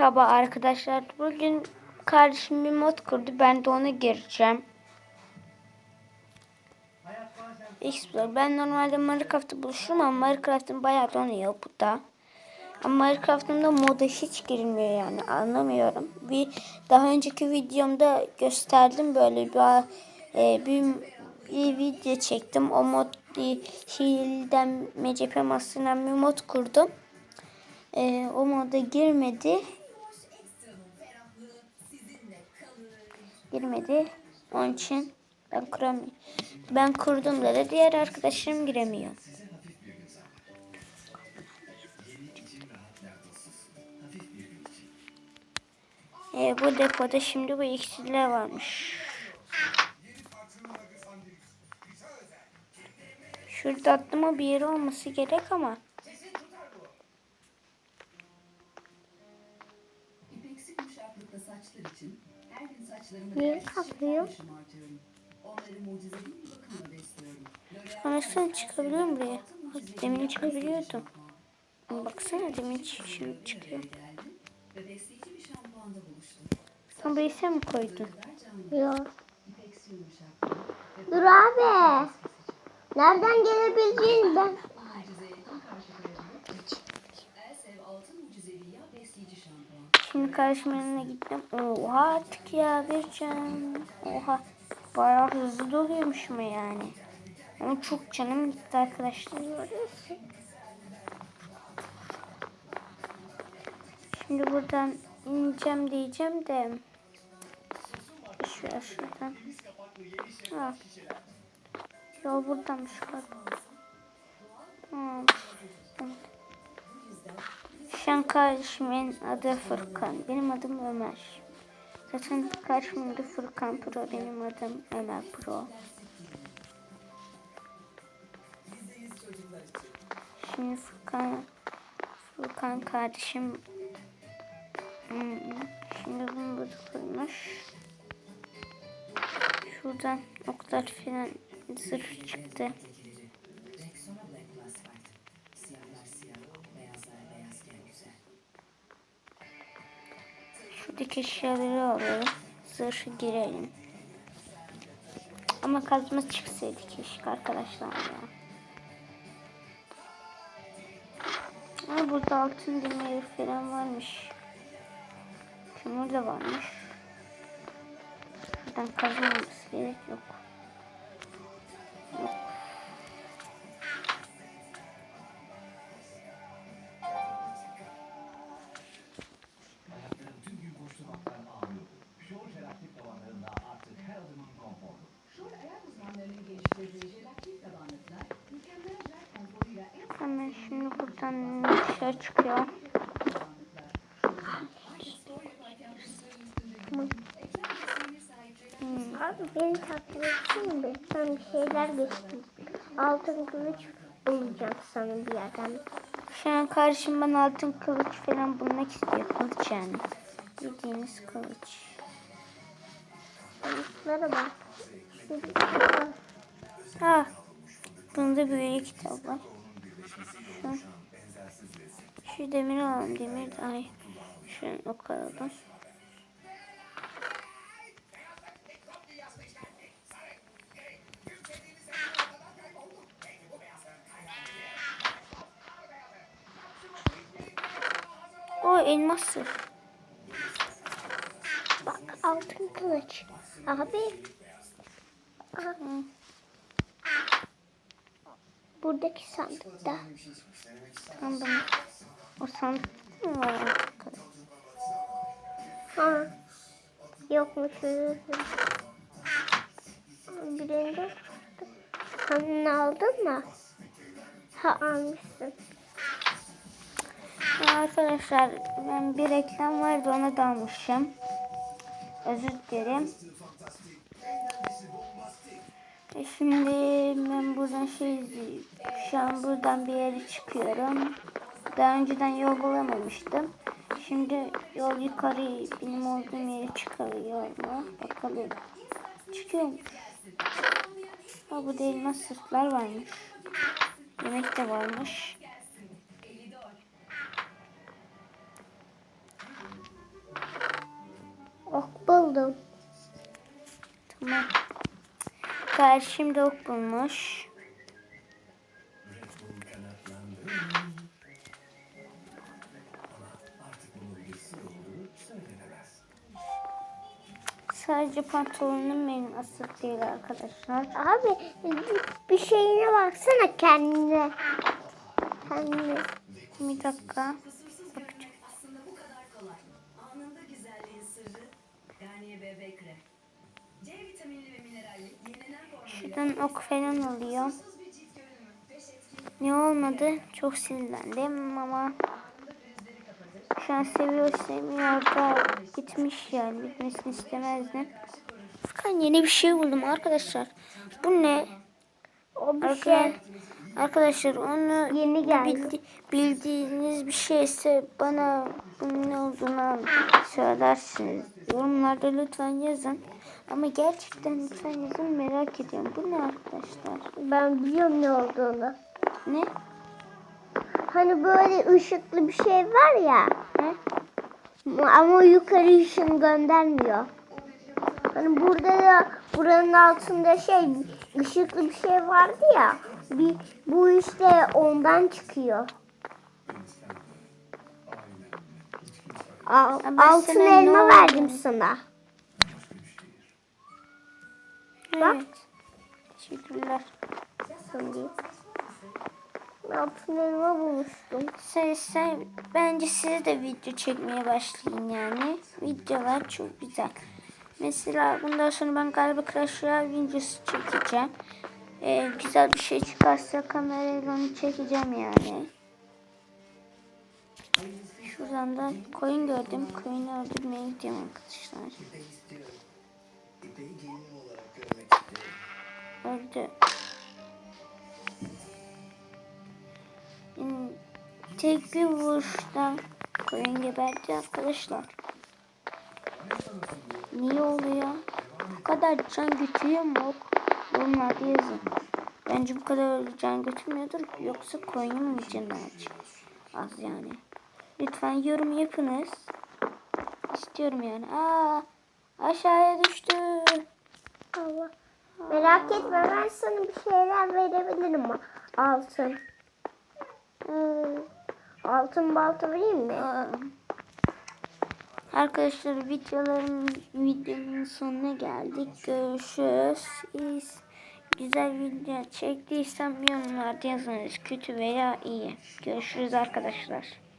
Merhaba arkadaşlar. Bugün kardeşim bir mod kurdu. Ben de ona gireceğim. Explore. Ben normalde Minecraft'ta buluşurum ama Minecraft'ın bayağı donuyor bu da. Ama Minecraft'ın da moda hiç girilmiyor yani anlamıyorum. Bir daha önceki videomda gösterdim böyle bir e, bir, bir video çektim. O mod bir Şiil'den MCP Master'dan bir mod kurdum. E, o moda girmedi. Girmedi. Onun için ben kuramıyorum. Ben kurdum da diğer arkadaşlarım giremiyor. E, bu depoda şimdi bu iksirler varmış. Şurada atlıma bir yeri olması gerek ama. Saçlar için her gün saçlarımı Niye şımartıyorum. Onları mucizevi bir bakımla besliyorum. L'Oreal Anasını çıkabiliyor mu buraya? Bak, Demin çıkabiliyordum. Ama Baksana demin şimdi çıkıyor. Ve besleyici bir şampuanda buluştum. Sen burayı sen mi koydun? Yok. Dur abi. Nereden gelebileceğini ben. Şimdi kardeşimin yanına gittim. Oha artık ya vereceğim. Oha. Bayağı hızlı doluyormuş mu yani? Ama çok canım gitti arkadaşlar. Şimdi buradan ineceğim diyeceğim de. Şuraya şuradan. Ha. Yol buradanmış galiba. Hmm. An kardeşimin adı Furkan. Benim adım Ömer. Zaten kardeşimin adı Furkan Pro. Benim adım Ömer Pro. Şimdi Furkan Furkan kardeşim Hmm, Şimdi bunu burada koymuş. Şuradan oklar falan zırh çıktı. Şuradaki eşyaları alalım. Zırh girelim. Ama kazma çıksaydı keşke arkadaşlar ya. Ama burada altın demiri falan varmış. Kömür de varmış. Buradan kazmamız gerek yok. Yok. Çıkıyor. tabanlıklar. Abi beni takip etsin mi? Ben bir şeyler geçtim. Altın kılıç bulacağım sana bir yerden. Şu an karşım bana altın kılıç falan bulmak istiyor. Kılıç yani. Bildiğiniz kılıç. Kılıçlara bak. Ha. Bunda böyle kitap var. Şu, şu demiri alalım. Demir de ay. Şunu ok. O elması. bak altın kılıç. Abi. Buradaki sandıkta. Tamam. O sandık mı var arkada? Ha. Yokmuş. Birini Kanını aldın mı? Ha almışsın. Ya Arkadaşlar ben bir reklam vardı ona dalmışım. Özür dilerim. E Şimdi ben buradan şey şu an buradan bir yere çıkıyorum. Daha önceden yol bulamamıştım. Şimdi yol yukarı benim olduğum yere çıkarıyor mu? Bakalım. Çıkıyormuş. Ha bu da elmas sırtlar varmış. Yemek de varmış. Ok buldum. Tamam. Kardeşim de ok bulmuş. Sadece pantolonum benim asık değil arkadaşlar. Abi bir şeyine baksana kendine. Kendine. Bir dakika. Bakacağım. Şuradan ok falan alıyor. Ne olmadı? Çok sinirlendim ama şu an seviyor sevmiyor da gitmiş yani bitmesini istemezdim. Furkan yeni bir şey buldum arkadaşlar. Bu ne? O bir Arka- şey. Arkadaşlar onu Yeni geldi. bildi- bildiğiniz bir şeyse bana bunun ne olduğunu söylersiniz. Yorumlarda lütfen yazın. Ama gerçekten lütfen yazın merak ediyorum. Bu ne arkadaşlar? Ben biliyorum ne olduğunu. Ne? Hani böyle ışıklı bir şey var ya. Ama yukarı ışın göndermiyor. Hani burada da buranın altında şey ışıklı bir şey vardı ya. Bir, bu işte ondan çıkıyor. Al, altın elma verdim sana. Bak. Evet. Teşekkürler. Şimdi. Altın elma bulmuştum. Sen, sen, bence siz de video çekmeye başlayın yani. Videolar çok güzel. Mesela bundan sonra ben galiba Crash Royale videosu çekeceğim. Ee, güzel bir şey çıkarsa kamerayla onu çekeceğim yani. Şuradan da koyun gördüm. Koyunu öldürmeye gidiyorum arkadaşlar. Öldü. Tek bir vuruştan koyun geberdi arkadaşlar. Niye oluyor? Bu kadar can götürüyor mu? ok? Yorumlarda yazın. Bence bu kadar can götürmüyordur. Yoksa koyun mu canı? Az yani. Lütfen yorum yapınız. İstiyorum yani. Aa, aşağıya düştü. Allah. Merak etme ben sana bir şeyler verebilirim altın. Hmm, altın balta vereyim mi? Arkadaşlar videoların videonun sonuna geldik. Görüşürüz. İyi, güzel video çektiysem yorumlarda yazınız. Kötü veya iyi. Görüşürüz arkadaşlar.